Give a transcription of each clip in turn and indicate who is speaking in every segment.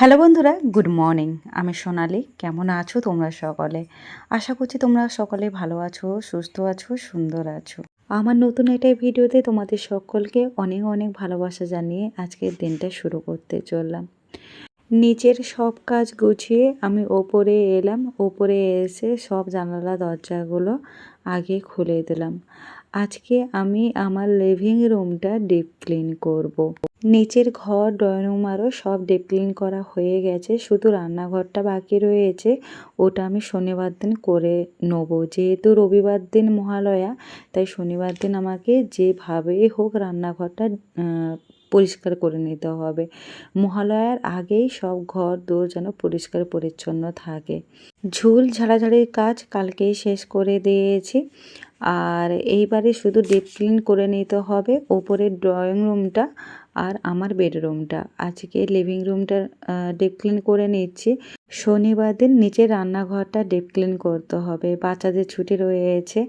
Speaker 1: Hello বন্ধুরা, good morning. আমি সোনালি, কেমন আছো তোমরা সকলে? আশা করছি তোমরা সকলে ভালো আছো, সুস্থ আছো, সুন্দর আছো। আমার নতুন একটা ভিডিওতে তোমাদের সকলকে অনেক অনেক ভালোবাসা জানিয়ে আজকের দিনটা শুরু করতে চললাম। নিচের সব কাজ গুছিয়ে আমি ওপরে এলাম, ওপরে এসে সব জানালা, দরজাগুলো আগে খুলে দিলাম। আজকে আমি আমার লিভিং রুমটা ডিপ ক্লিন করব। নিচের ঘর, ড্রয়িং রুম আরও সব ডিপ ক্লিন করা হয়ে গেছে। শুধু রান্নাঘরটা বাকি রয়েছে। ওটা আমি শনিবার দিন করে নেব। যেহেতু রবিবার দিন মহালয়া, তাই শনিবার দিন আমাকে যেভাবেই হোক রান্নাঘরটা পরিষ্কার করে নিতে হবে। মহালয়ার আগেই সব ঘর, দোর যেন পরিষ্কার পরিচ্ছন্ন থাকে। ঝুল ঝাড়াঝাড়ির কাজ কালকেই শেষ করে দিয়েছি। আর এইবারে শুধু ডিপ ক্লিন করে নিতে হবে। ওপরের ড্রয়িং রুমটা আর আমার বেডরুমটা। আজকে লিভিং রুমটা ডিপ ক্লিন করে নিচ্ছি। শনিবার দিন নিচে রান্নাঘরটা ডিপ ক্লিন করতে হবে। বাচ্চাদের ছুটি রয়েছে,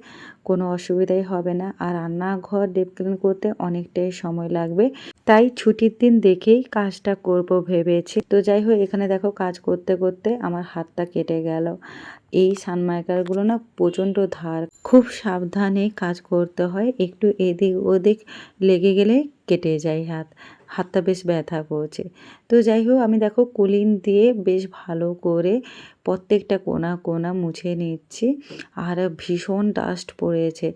Speaker 1: কোনো অসুবিধাই হবে না। আর রান্নাঘর ডিপ ক্লিন করতে অনেকটাই সময় লাগবে। তাই ছুটির দিন দেখেই কাজটা করব ভেবেছি। তো যাই হোক, এখানে দেখো কাজ করতে করতে আমার হাতটা কেটে গেল। এই সানমাইকারগুলো না প্রচণ্ড ধার। খুব সাবধানে কাজ করতে হয়। একটু এদিক ওদিক লেগে গেলে কেটে যায় হাত, হাতটা বেশ ব্যথা করছে। তো যাই হোক আমি দেখো কুলিন দিয়ে বেশ ভালো করে প্রত্যেকটা কোনা কোনা মুছে নিচ্ছি আর ভীষণ ডাস্ট পড়েছে।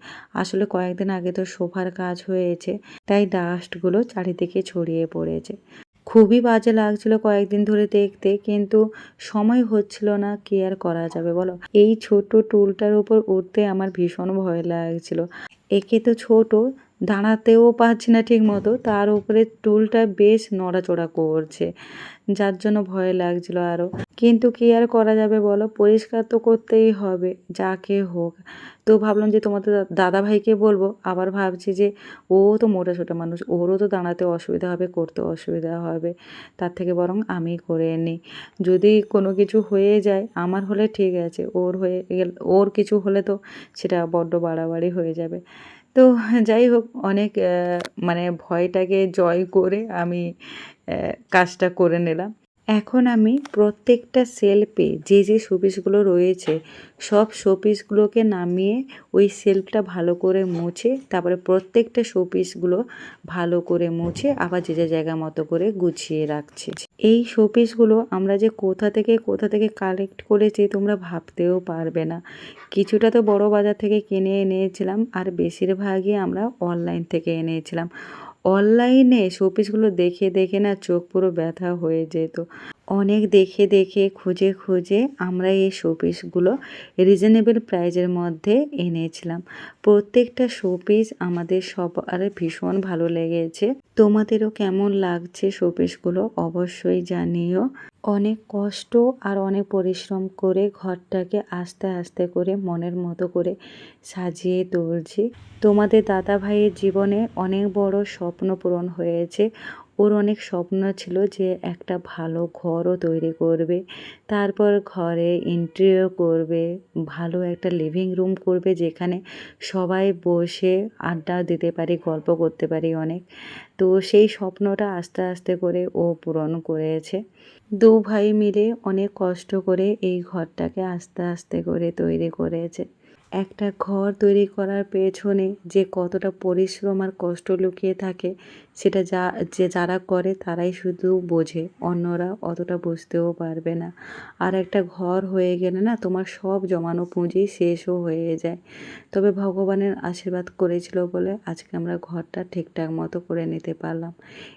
Speaker 1: আসলে কয়েকদিন আগে তো সোফার কাজ হয়েছে, তাই ডাস্টগুলো চারিদিকে ছড়িয়ে পড়েছে। খুবই বাজে লাগছিল কয়েকদিন ধরে দেখতে, কিন্তু সময় হচ্ছিল না, কি আর করা যাবে বলো? এই ছোট টুলটার উপর উঠতে আমার ভীষণ ভয় লাগছিল। একে তো ছোট দাঁড়াতেও পারছি না ঠিক মতো। তার উপরে টুলটা বেশ নড়াচড়া করছে। যার জন্য ভয় লাগছিল আরও কিন্তু কি আর করা যাবে বলো? পরিষ্কার তো করতেই হবে, যাকে হোক। তো ভাবলাম যে তোমাদের দাদা ভাইকে বলব। আবার ভাবছি যে ও তো মোটা ছোটো মানুষ, ওরও তো দাঁড়াতে অসুবিধা হবে, করতে অসুবিধা হবে। তার থেকে বরং আমি করে নিই। যদি কোনো কিছু হয়ে যায়, আমার হলে ঠিক আছে, ওর হয়ে গেল ওর কিছু হলে তো সেটা বড্ড বাড়াবাড়ি হয়ে যাবে। তো যাই হোক অনেক মানে ভয়টাকে জয় করে আমি কাজটা করে নিলাম। এখন আমি প্রত্যেকটা সেলফে যে যে শোপিসগুলো রয়েছে, সব শোপিসগুলোকে নামিয়ে ওই সেলফটা ভালো করে মুছে, তারপরে প্রত্যেকটা শোপিসগুলো ভালো করে মুছে, আবার যে যে জায়গা মতো করে গুছিয়ে রাখছি। এই শোপিসগুলো আমরা যে কোথা থেকে কোথা থেকে কালেক্ট করেছি তোমরা ভাবতেও পারবে না। কিছুটা তো বড় বাজার থেকে কিনে এনেছিলাম, আর বেশিরভাগই আমরা অনলাইন থেকে এনেছিলাম। অনলাইনে শোপিসগুলো দেখে দেখে না চোখ পুরো ব্যথা হয়ে যেত। অনেক দেখে দেখে, খুঁজে খুঁজে আমরা এই শোপিসগুলো রিজনেবল প্রাইজের মধ্যে এনেছিলাম। প্রত্যেকটা শোপিস আমাদের সবার ভীষণ ভালো লেগেছে। তোমাদেরও কেমন লাগছে শোপিসগুলো অবশ্যই জানিও। অনেক কষ্ট আর অনেক পরিশ্রম করে ঘরটাকে আস্তে আস্তে করে মনের মতো করে সাজিয়ে তুলছি। তোমাদের দাদা ভাইয়ের জীবনে অনেক বড় স্বপ্ন পূরণ হয়েছে। ওর অনেক স্বপ্ন ছিল যে একটা ভালো ঘরও তৈরি করবে। তারপর ঘরে ইন্টেরিয়র করবে, ভালো একটা লিভিং রুম করবে যেখানে সবাই বসে আড্ডা দিতে পারি, গল্প করতে পারি অনেক। তো সেই স্বপ্নটা আস্তে আস্তে করে ও পূরণ করেছে। দু ভাই মিলে অনেক কষ্ট করে এই ঘরটাকে আস্তে আস্তে করে তৈরি করেছে। একটা ঘর তৈরি করার পেছনে যে কতটা পরিশ্রম আর কষ্ট লুকিয়ে থাকে, সেটা যা, যে যারা করে তারাই শুধু বোঝে, অন্যরা অতটা বুঝতেও পারবে না। আর একটা ঘর হয়ে গেলে না তোমার সব জমানো পুঁজি শেষও হয়ে যায়। তবে ভগবানের আশীর্বাদ করেছিল বলে আজকে আমরা ঘরটা ঠিকঠাক মতো করে নিতে পারলাম।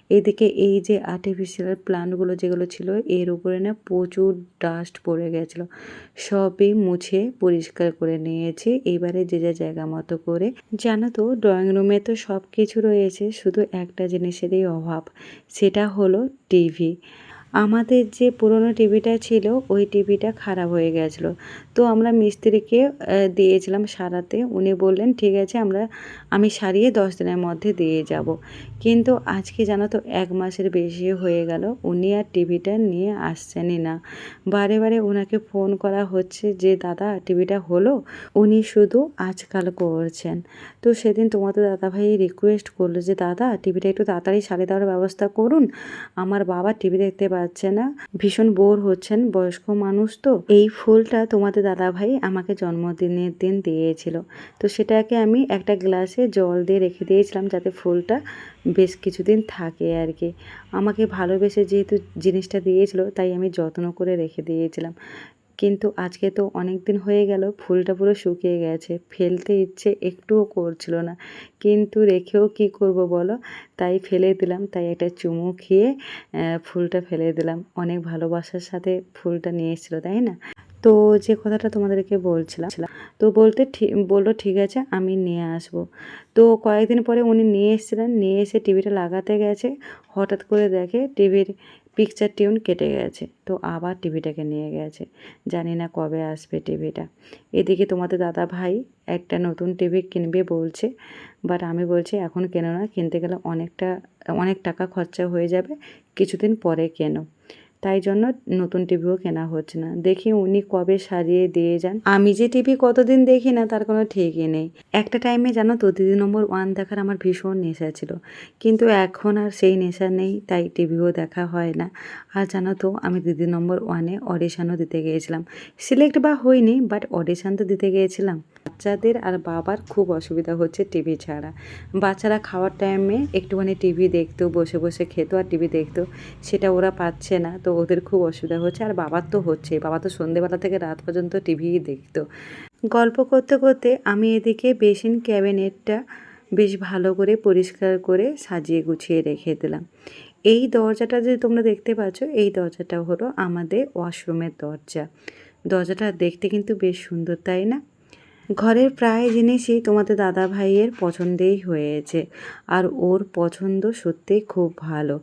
Speaker 1: এদিকে এই যে আর্টিফিশিয়াল প্লান্টগুলো যেগুলো ছিল, এর উপরে না প্রচুর ডাস্ট পড়ে গেছিল। সবই মুছে পরিষ্কার করে নিয়েছি। এবারে যে যা জায়গা মতো করে। জানো তো ড্রয়িং রুমে তো সব কিছু রয়েছে, শুধু একটা জিনিসেরই অভাব। সেটা হলো টিভি আমাদের যে পুরনো টিভিটা ছিল, ওই টিভিটা খারাপ হয়ে গেছিল। তো আমরা মিস্ত্রিকে দিয়েছিলাম সারাতে। উনি বললেন, ঠিক আছে, আমরা আমি সারিয়ে দশ দিনের মধ্যে দিয়ে যাব। কিন্তু আজকে জানো তো এক মাসের বেশি হয়ে গেল, উনি আর টিভিটা নিয়ে আসছেনই না। বারে বারে ওনাকে ফোন করা হচ্ছে যে, দাদা, টিভিটা হলো? উনি শুধু আজকাল করছেন। তো সেদিন তোমাদের দাদাভাই রিকোয়েস্ট করল যে, দাদা, টিভিটা একটু তাড়াতাড়ি সারিয়ে দেওয়ার ব্যবস্থা করুন। আমার বাবা টিভি দেখতে পাচ্ছে না। ভীষণ বোর হচ্ছেন, বয়স্ক মানুষ তো। এই ফুলটা তোমাদের দাদাভাই আমাকে জন্মদিনের দিন দিয়েছিল। তো সেটাকে আমি একটা গ্লাসে জল দিয়ে রেখে দিয়েছিলাম যাতে ফুলটা বেশ কিছুদিন থাকে আর কি। আমাকে ভালোবেসে যেহেতু জিনিসটা দিয়েছিল, তাই আমি যত্ন করে রেখে দিয়েছিলাম। কিন্তু আজকে তো অনেক দিন হয়ে গেল, ফুলটা পুরো শুকিয়ে গেছে, ফেলতে ইচ্ছে একটুও করছিল না। কিন্তু রেখেও কি করব বলো? তাই ফেলে দিলাম, তাই একটা চুমু খেয়ে ফুলটা ফেলে দিলাম। অনেক ভালোবাসার সাথে ফুলটা নিয়ে এসেছিল, তাই না? তো যে কথাটা তোমাদেরকে বলছিলাম তো বলতে ঠিক বলল, ঠিক আছে, আমি নিয়ে আসব। তো কয়েকদিন পরে উনি নিয়ে এসেছিলেন, নিয়ে এসে টিভিটা লাগাতে গেছে। হঠাৎ করে দেখে টিভির পিকচার টিউন কেটে গেছে, তো আবার টিভিটাকে নিয়ে গেছে। জানি না কবে আসবে টিভিটা। এদিকে তোমাদের দাদা ভাই একটা নতুন টিভি কিনবে বলছে বাট আমি বলছি, এখন কেনো না, কিনতে গেলে অনেকটা, অনেক টাকা খরচা হয়ে যাবে, কিছুদিন পরে কেনো। তাই জন্য নতুন টিভিও কেনা হচ্ছে না। দেখি উনি কবে সারিয়ে দিয়ে যান। আমি যে টিভি কতদিন দেখি না, তার কোনো ঠিকই নেই। একটা টাইমে জানো তো দিদি নম্বর ওয়ান দেখার আমার ভীষণ নেশা ছিল। কিন্তু এখন আর সেই নেশা নেই, তাই টিভিও দেখা হয় না। আর জানো তো, আমি দিদি নম্বর ওয়ানে অডিশানও দিতে গিয়েছিলাম। সিলেক্ট বা হয়নি বাট অডিশান তো দিতে গিয়েছিলাম। বাচ্চাদের আর বাবার খুব অসুবিধা হচ্ছে টিভি ছাড়া। বাচ্চারা খাওয়ার টাইমে একটুখানি টিভি দেখতো, বসে বসে খেতো আর টিভি দেখতো। সেটা ওরা পাচ্ছে না, তো ওদের খুব অসুবিধা হচ্ছে আর বাবার তো হচ্ছে। বাবা তো সন্ধেবেলা থেকে রাত পর্যন্ত টিভিই দেখতো। গল্প করতে করতে আমি এদিকে বেসিন ক্যাবিনেটটা বেশ ভালো করে পরিষ্কার করে সাজিয়ে গুছিয়ে রেখে দিলাম। এই দরজাটা যে তোমরা দেখতে পাচ্ছ, এই দরজাটা হলো আমাদের ওয়াশরুমের দরজা। দরজাটা দেখতে কিন্তু বেশ সুন্দর, তাই না? ঘরের প্রায় জিনিসই তোমাদের দাদা ভাইয়ের পছন্দেই হয়েছে। আর ওর পছন্দ সত্যিই খুব ভালো।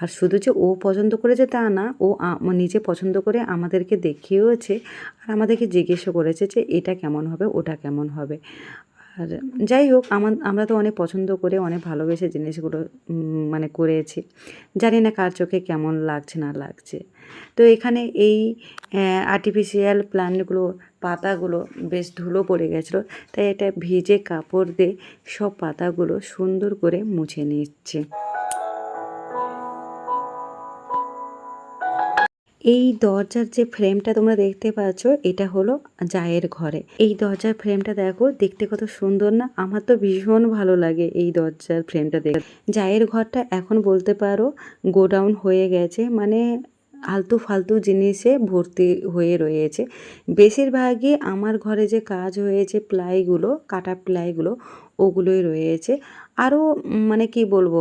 Speaker 1: আর শুধু যে ও পছন্দ করেছে তা না ও নিজে পছন্দ করে আমাদেরকে দেখিয়েওছে আর আমাদেরকে জিজ্ঞেসও করেছে যে এটা কেমন হবে, ওটা কেমন হবে। আর যাই হোক, আমার, আমরা তো অনেক পছন্দ করে, অনেক ভালোবেসে জিনিসগুলো মানে করেছি। জানি না কার চোখে কেমন লাগছে, না লাগছে। তো এখানে এই আর্টিফিশিয়াল প্ল্যান্টগুলো পাতাগুলো বেশ ধুলো পড়ে গেছিল, তাই এটা ভিজে কাপড় দিয়ে সব পাতাগুলো সুন্দর করে মুছে নিচ্ছে। এই দরজার যে ফ্রেমটা তোমরা দেখতে পাচ্ছ, এটা হলো জায়ের ঘরে। এই দরজার ফ্রেমটা দেখো, দেখতে কত সুন্দর না? আমার তো ভীষণ ভালো লাগে এই দরজার ফ্রেমটা দেখে জায়ের ঘরটা এখন বলতে পারো গোডাউন হয়ে গেছে মানে আলতু ফালতু জিনিসে ভর্তি হয়ে রয়েছে। বেশিরভাগই আমার ঘরে যে কাজ হয়েছে প্লাইগুলো, কাটা প্লাইগুলো ওগুলোই রয়েছে। আরও মানে কি বলব,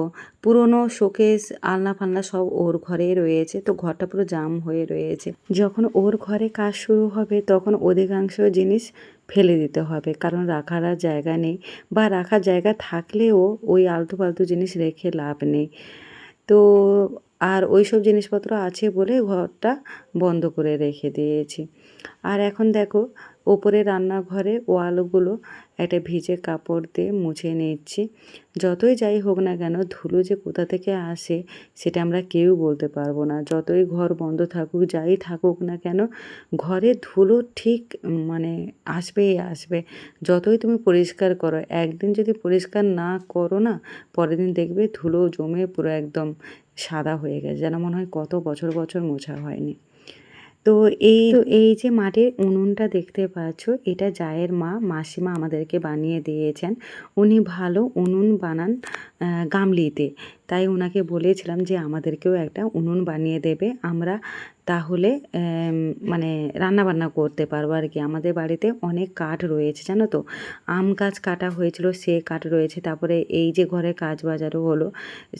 Speaker 1: পুরনো শোকেস আলনা ফালনা সব ওর ঘরেই রয়েছে। তো ঘরটা পুরো জাম হয়ে রয়েছে। যখন ওর ঘরে কাজ শুরু হবে তখন অধিকাংশ জিনিস ফেলে দিতে হবে। কারণ রাখার আর জায়গা নেই বা রাখার জায়গা থাকলেও ওই আলতু ফালতু জিনিস রেখে লাভ নেই। তো আর ওই সব জিনিসপত্র আছে বলে ঘরটা বন্ধ করে রেখে দিয়েছি। আর এখন দেখো, ওপরে রান্নাঘরে ওয়ালগুলো একটা ভিজে কাপড় দিয়ে মুছে নিচ্ছি। যতই যাই হোক না কেন, ধুলো যে কোথা থেকে আসে সেটা আমরা কেউ বলতে পারব না। যতই ঘর বন্ধ থাকুক, যাই থাকুক না কেন, ঘরে ধুলো ঠিক মানে আসবেই আসবে। যতই তুমি পরিষ্কার করো, একদিন যদি পরিষ্কার না করো না, পরের দিন দেখবে ধুলো জমে পুরো একদম সাদা হয়ে গেছে, যেন মনে হয় কত বছর বছর মোছা হয়নি। তো এই তো এই যে মাটির উনুনটা দেখতে পাচ্ছ, এটা জায়ের মা, মাসিমা আমাদেরকে বানিয়ে দিয়েছেন। উনি ভালো উনুন বানান গামলিতে। তাই ওনাকে বলেছিলাম যে আমাদেরকেও একটা উনুন বানিয়ে দেবে, আমরা তাহলে মানে রান্না বান্না করতে পারব আর কি। আমাদের বাড়িতে অনেক কাঠ রয়েছে, জানো তো? আম গাছ কাটা হয়েছিল, সে কাঠ রয়েছে, তারপরে এই যে ঘরে কাজ বাজারও হলো,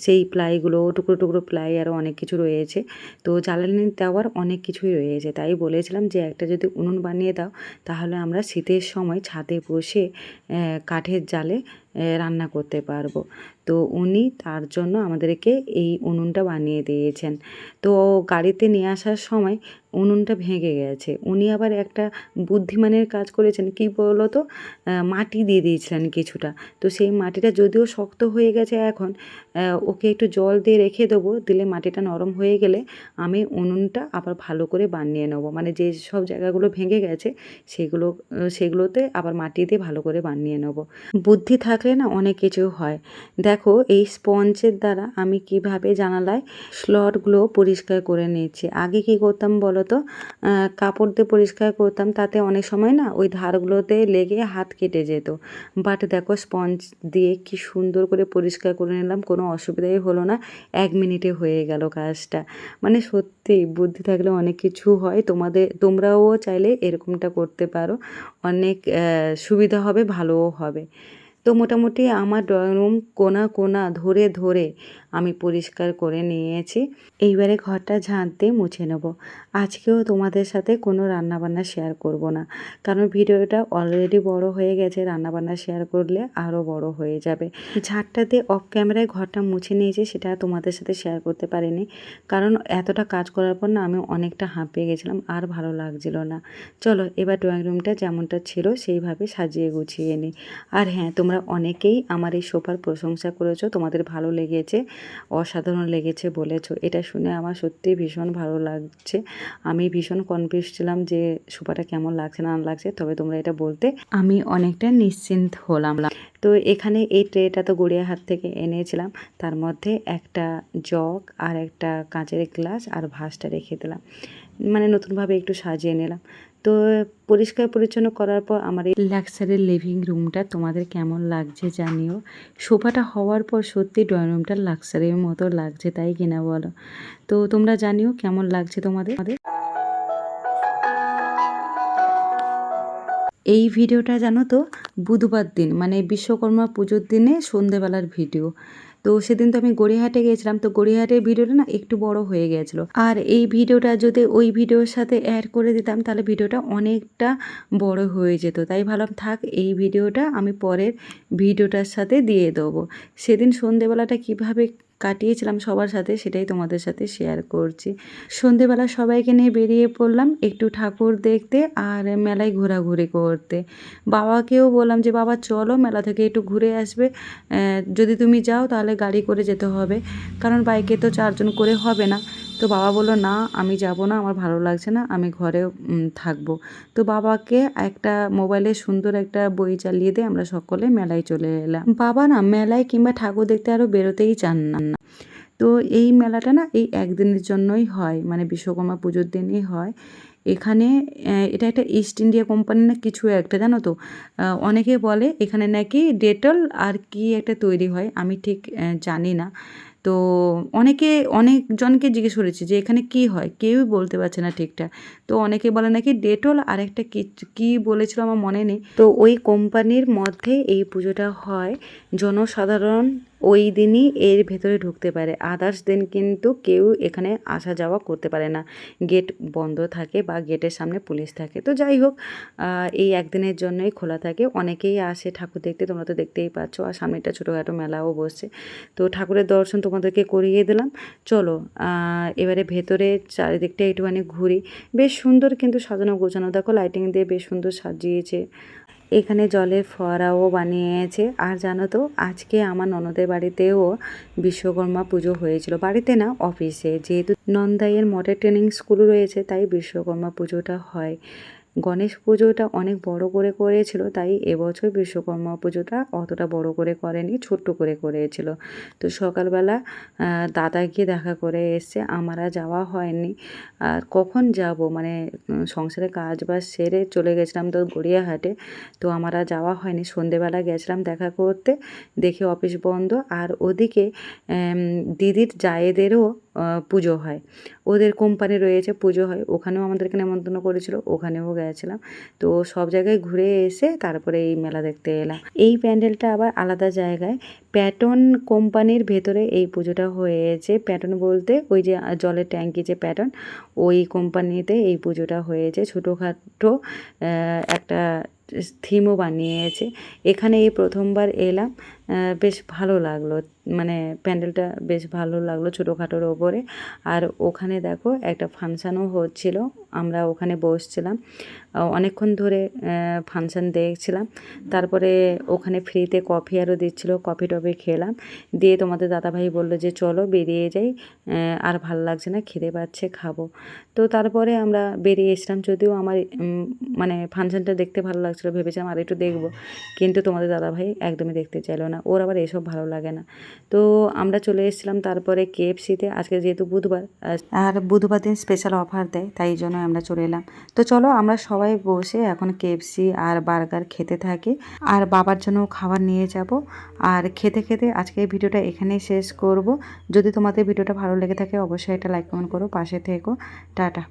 Speaker 1: সেই প্লাইগুলো, টুকরো টুকরো প্লাই আরও অনেক কিছু রয়েছে। তো জ্বালানি দেওয়ার অনেক কিছুই রয়েছে, তাই বলেছিলাম যে একটা যদি উনুন বানিয়ে দাও, তাহলে আমরা শীতের সময় ছাদে বসে কাঠের জালে রান্না করতে পারব। তো উনি তার জন্য আমাদেরকে এই উনুনটা বানিয়ে দিয়েছেন। তো গাড়িতে নিয়ে আসার সময় উনুনটা ভেঙে গেছে। উনি আবার একটা বুদ্ধিমানের কাজ করেছেন। কী বলো তো মাটি দিয়ে দিয়েছিলেন কিছুটা। তো সেই মাটিটা যদিও শক্ত হয়ে গেছে এখন ওকে একটু জল দিয়ে রেখে দেবো। দিলে মাটিটা নরম হয়ে গেলে আমি উনুনটা আবার ভালো করে বানিয়ে নেব। মানে যে সব জায়গাগুলো ভেঙে গেছে, সেগুলো, সেগুলোতে আবার মাটি দিয়ে ভালো করে বানিয়ে নেব। বুদ্ধি থাকলে না অনেক কিছু হয়। দেখো, এই স্পঞ্জের দ্বারা আমি কীভাবে জানালায় স্লটগুলো পরিষ্কার করে নিয়েছি। আগে কি করতাম বলো তো কাপড় দিয়ে পরিষ্কার করতাম, তাতে অনেক সময় না ওই ধারগুলোতে লেগে হাত কেটে যেত। বাট দেখো, স্পঞ্জ দিয়ে কি সুন্দর করে পরিষ্কার করে নিলাম, কোনো অসুবিধাই হলো না। এক মিনিটে হয়ে গেল কাজটা। মানে সত্যি, বুদ্ধি থাকলে অনেক কিছু হয়। তোমাদের, তোমরাও চাইলে এরকমটা করতে পারো। অনেক সুবিধা হবে, ভালোও হবে। তো মোটামুটি আমার ড্রয়িং রুম কোনা কোনা ধরে ধরে আমি পরিষ্কার করে নিয়েছি। এইবারে ঘরটা ঝাঁট দিয়ে মুছে নেব। আজকেও তোমাদের সাথে কোনো রান্নাবান্না শেয়ার করব না। কারণ ভিডিওটা অলরেডি বড় হয়ে গেছে, রান্নাবান্না শেয়ার করলে আরও বড় হয়ে যাবে। ঝাঁটটা দিয়ে অফ ক্যামেরায় ঘরটা মুছে নিয়েছি, সেটা তোমাদের সাথে শেয়ার করতে পারিনি। কারণ এতটা কাজ করার পর না আমি অনেকটা হাঁপিয়ে গেছিলাম, আর ভালো লাগছিল না। চলো এবার ড্রয়িং রুমটা যেমনটা ছিল, সেইভাবে সাজিয়ে গুছিয়ে নিই। আর হ্যাঁ তোমরা অনেকেই আমার এই সোফার প্রশংসা করেছ, তোমাদের ভালো লেগেছে, অসাধারণ লেগেছে বলেছ। এটা শুনে আমার সত্যি ভীষণ ভালো লাগছে। আমি ভীষণ কনফিউজ ছিলাম যে সোফাটা কেমন লাগছে, না লাগছে, তবে তোমরা এটা বলতে আমি অনেকটা নিশ্চিন্ত হলাম। তো এখানে এই ট্রেটা তো গড়িয়াহাট থেকে এনেছিলাম, তার মধ্যে একটা জগ আর একটা কাঁচের গ্লাস আর ভাসটা রেখে দিলাম। মানে নতুনভাবে একটু সাজিয়ে নিলাম। তো পরিষ্কার পরিচ্ছন্ন করার পর আমার এই লাক্সারি লিভিং রুমটা তোমাদের কেমন লাগছে জানিও। সোফাটা হওয়ার পর সত্যি ড্রয়িং রুমটা লাক্সারের মতো লাগছে, তাই কিনা বলো? তো তোমরা জানিও কেমন লাগছে তোমাদের? এই ভিডিওটা জানো তো, বুধবার দিন মানে বিশ্বকর্মা পুজোর দিনে সন্ধেবেলার ভিডিও তো সেদিন তো আমি গড়িয়াহাটে গিয়েছিলাম, তো গড়িয়াহাটের ভিডিওটা না একটু বড় হয়ে গিয়েছিল। আর এই ভিডিওটা যদি ওই ভিডিওর সাথে অ্যাড করে দিতাম, তাহলে ভিডিওটা অনেকটা বড় হয়ে যেত। তাই ভাবলাম, থাক, এই ভিডিওটা আমি পরের ভিডিওটার সাথে দিয়ে দেবো। সেদিন সন্ধেবেলাটা কীভাবে কাটিয়েছিলাম সবার সাথে, সেটাই তোমাদের সাথে শেয়ার করছি। সন্ধেবেলা সবাইকে নিয়ে বেরিয়ে পড়লাম একটু ঠাকুর দেখতে আর মেলায় ঘোরাঘুরি করতে। বাবাকেও বললাম যে, বাবা, চলো মেলা থেকে একটু ঘুরে আসবে। যদি তুমি যাও তাহলে গাড়ি করে যেতে হবে। কারণ বাইকে তো চারজন করে হবে না। তো বাবা বলল, না, আমি যাব না, আমার ভালো লাগছে না, আমি ঘরে থাকব। তো বাবাকে একটা মোবাইলে সুন্দর একটা বই চালিয়ে দিয়ে আমরা সকলে মেলায় চলে এলাম। বাবা না, মেলায় কিংবা ঠাকুর দেখতে আরও বেরোতেই চান না। তো এই মেলাটা না এই একদিনের জন্যই হয় মানে বিশ্বকর্মা পুজোর দিনই হয়। এখানে এটা একটা ইস্ট ইন্ডিয়া কোম্পানি না কিছু একটা, জানো তো? অনেকে বলে এখানে নাকি ডেটল আর কি একটা তৈরি হয়, আমি ঠিক জানি না। তো অনেকে, অনেকজনকে জিজ্ঞেস করেছি যে এখানে কি হয়, কেউই বলতে পারছে না ঠিকঠাক। তো অনেকে বলে নাকি ডেটল আর একটা কি, কী বলেছিল আমার মনে নেই। তো ওই কোম্পানির মধ্যে এই পুজোটা হয়, জনসাধারণ ওই দিনই এর ভেতরে ঢুকতে পারে। আদার্স দিন কিন্তু কেউ এখানে আসা যাওয়া করতে পারে না। গেট বন্ধ থাকে বা গেটের সামনে পুলিশ থাকে। তো যাই হোক এই একদিনের জন্যই খোলা থাকে। অনেকেই আসে ঠাকুর দেখতে, তোমরা তো দেখতেই পাচ্ছ। আর সামনে একটা ছোটোখাটো মেলাও বসছে। তো ঠাকুরের দর্শন তোমাদেরকে করিয়ে দিলাম। চলো এবারে ভেতরে চারিদিকটা একটুখানি ঘুরি। বেশ সুন্দর কিন্তু সাজানো গোছানো। দেখো লাইটিং দিয়ে বেশ সুন্দর সাজিয়েছে। এখানে জলের ফোয়ারাও বানিয়েছে। আর জানো তো, আজকে আমার ননদের বাড়িতেও বিশ্বকর্মা পুজো হয়েছিল। বাড়িতে না, অফিসে। যেহেতু নন্দাইয়ের মডেল ট্রেনিং স্কুল রয়েছে, তাই বিশ্বকর্মা পুজোটা হয়। গণেশ পুজোটা অনেক বড় করে করেছিল, তাই এবছর বিশ্বকর্মা পুজোটা অতটা বড় করে করেনি, ছোট্ট করে করেছিল। তো সকালবেলা দাদা গিয়ে দেখা করে এসছে, আমারা যাওয়া হয়নি। আর কখন যাব? মানে সংসারে কাজ বাজ সেরে চলে গেছিলাম তো গড়িয়াহাটে। তো আমারা যাওয়া হয়নি, সন্ধেবেলা গেছিলাম দেখা করতে, দেখে অফিস বন্ধ। আর ওদিকে দিদির জায়েদেরও পুজো হয়। ওদের কোম্পানি রয়েছে, পুজো হয়। ওখানেও আমাদেরকে নেমন্তন্ন করেছিল, ওখানেও গেছিলাম তো সব জায়গায় ঘুরে এসে তারপরে এই মেলা দেখতে এলাম। এই প্যান্ডেলটা আবার আলাদা জায়গায়। প্যাটন কোম্পানির ভেতরে এই পুজোটা হয়েছে। প্যাটন বলতে ওই যে জলের ট্যাঙ্কি যে প্যাটন ওই কোম্পানিতে এই পুজোটা হয়েছে। ছোটোখাটো একটা থিমও বানিয়েছে। এখানে এই প্রথমবার এলাম। বেশ ভালো লাগল। মানে প্যান্ডেলটা বেশ ভালো লাগল ছোটোখাটোর ওপরে। আর ওখানে দেখো একটা ফাংশানও হচ্ছিল। আমরা ওখানে বসছিলাম। অনেকক্ষণ ধরে ফাংশান দেখছিলাম। তারপরে ওখানে ফ্রিতে কফি আরও দিচ্ছিল, কফি টফি খেলাম। দিয়ে তোমাদের দাদাভাই বলল যে, চলো বেরিয়ে যাই আর ভালো লাগছে না, খিদে পাচ্ছে, খাব। তো তারপরে আমরা বেরিয়ে এসলাম যদিও আমার মানে ফাংশনটা দেখতে ভালো লাগছিল, ভেবেছিলাম আর একটু দেখব। কিন্তু তোমাদের দাদাভাই একদমই দেখতে চাইলো না, ওর আবার এসব ভালো লাগে না। তো আমরা চলে এসেছিলাম তারপরে কেএফসিতে আজকে যেহেতু বুধবার আর বুধবার দিন স্পেশাল অফার দেয়, তাই জন্য আমরা চলে এলাম। তো চলো আমরা সবাই বসে এখন কেএফসি আর বার্গার খেতে থাকি। আর বাবার জন্য খাবার নিয়ে যাব। আর খেতে খেতে আজকে এই ভিডিওটা এখানেই শেষ করব। যদি তোমাদের ভিডিওটা ভালো লেগে থাকে, অবশ্যই এটা লাইক কমেন্ট করো, পাশে থেকো। টাটা।